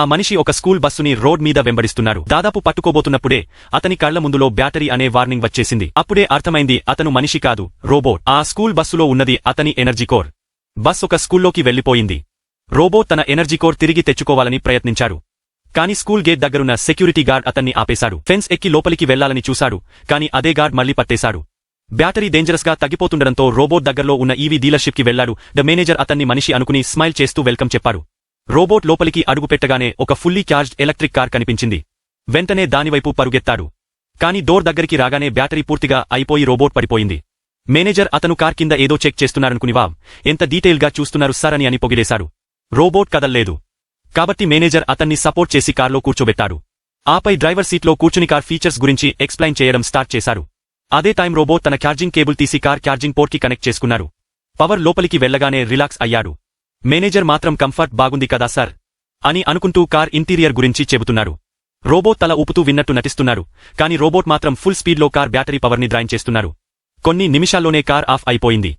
ఆ మనిషి ఒక స్కూల్ బస్సుని రోడ్ మీద వెంబడిస్తున్నారు దాదాపు పట్టుకోబోతున్నప్పుడే అతని కళ్ళ ముందులో బ్యాటరీ అనే వార్నింగ్ వచ్చేసింది. అప్పుడే అర్థమైంది అతను మనిషి కాదు రోబోట్. ఆ స్కూల్ బస్సులో ఉన్నది అతని ఎనర్జీ కోర్. బస్ ఒక స్కూల్లోకి వెళ్ళిపోయింది రోబోట్ తన ఎనర్జీ కోర్ తిరిగి తెచ్చుకోవాలని ప్రయత్నించాడు. కాని స్కూల్ గేట్ దగ్గరున్న సెక్యూరిటీ గార్డ్ అతన్ని ఆపేశాడు. ఫెన్స్ ఎక్కి లోపలికి వెళ్ళాలని చూశాడు కాని అదే గార్డ్ మళ్ళీ పట్టేశాడు. బ్యాటరీ డేంజరస్గా తగ్గిపోతుండడంతో రోబోట్ దగ్గరలో ఉన్న ఈవీ డీలర్షిప్కి వెళ్ళాడు ద మేనేజర్ అతన్ని మనిషి అనుకుని స్మైల్ చేస్తూ వెల్కమ్ చెప్పారు రోబోట్ లోపలికి అడుగుపెట్టగానే ఒక ఫుల్లీ చార్జ్డ్ ఎలక్ట్రిక్ కార్ కనిపించింది. వెంటనే దానివైపు పరుగెత్తాడు. కాని డోర్ దగ్గరికి రాగానే బ్యాటరీ పూర్తిగా అయిపోయి రోబోట్ పడిపోయింది. మేనేజర్ అతను కార్ కింద ఏదో చెక్ చేస్తున్నారనుకునివా ఎంత డీటెయిల్గా చూస్తున్నారు సార్ అని అని పొగిడేశాడు. రోబోట్ కదల్లేదు. కాబట్టి మేనేజర్ అతన్ని సపోర్ట్ చేసి కార్లో కూర్చోబెట్టాడు. ఆపై డ్రైవర్ సీట్లో కూర్చుని కార్ ఫీచర్స్ గురించి ఎక్స్ప్లెయిన్ చేయడం స్టార్ట్ చేశారు. అదే టైం రోబోట్ తన ఛార్జింగ్ కేబుల్ తీసి కార్ ఛార్జింగ్ పోర్ట్కి కనెక్ట్ చేసుకున్నారు. పవర్ లోపలికి వెళ్ళగానే రిలాక్స్ అయ్యాడు. మేనేజర్ మాత్రం కంఫర్ట్ బాగుంది కదా సార్? అని అనుకుంటూ కార్ ఇంటీరియర్ గురించి చెబుతున్నారు రోబోట్ తల ఊపుతూ విన్నట్టు నటిస్తున్నారు కాని రోబోట్ మాత్రం ఫుల్ స్పీడ్లో కార్ బ్యాటరీ పవర్ని డ్రైన్ చేస్తున్నారు. కొన్ని నిమిషాల్లోనే కార్ ఆఫ్ అయిపోయింది.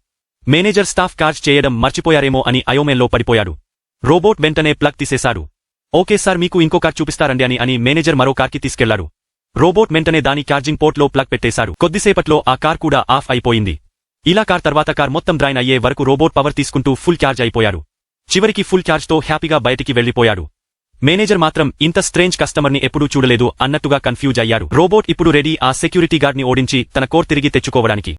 మేనేజర్ స్టాఫ్ కార్జ్ చేయడం మర్చిపోయారేమో అని అయోమేల్లో పడిపోయాడు. రోబోట్ వెంటనే ప్లగ్ తీసేశారు ఓకే సార్ మీకు ఇంకో కార్ చూపిస్తారండి అని అని మేనేజర్ మరో కార్కి తీసుకెళ్ళారు రోబోట్ వెంటనే దాని ఛార్జింగ్ పోర్ట్లో ప్లగ్ పెట్టేశారు. కొద్దిసేపట్లో ఆ కార్ కూడా ఆఫ్ అయిపోయింది. ఇలా కార్ తర్వాత కార్ మొత్తం డ్రైన్ అయ్యే వరకు రోబోట్ పవర్ తీసుకుంటూ ఫుల్ ఛార్జ్ అయిపోయారు. చివరికి ఫుల్ ఛార్జ్తో హ్యాపీగా బయటికి వెళ్ళిపోయాడు మేనేజర్ మాత్రం ఇంత స్ట్రేంజ్ కస్టమర్ని ఎప్పుడూ చూడలేదు అన్నట్టుగా కన్ఫ్యూజ్ అయ్యారు రోబోట్ ఇప్పుడు రెడీ ఆ సెక్యూరిటీ గార్డ్ని ఓడించి తన కోర్ తిరిగి తెచ్చుకోవడానికి.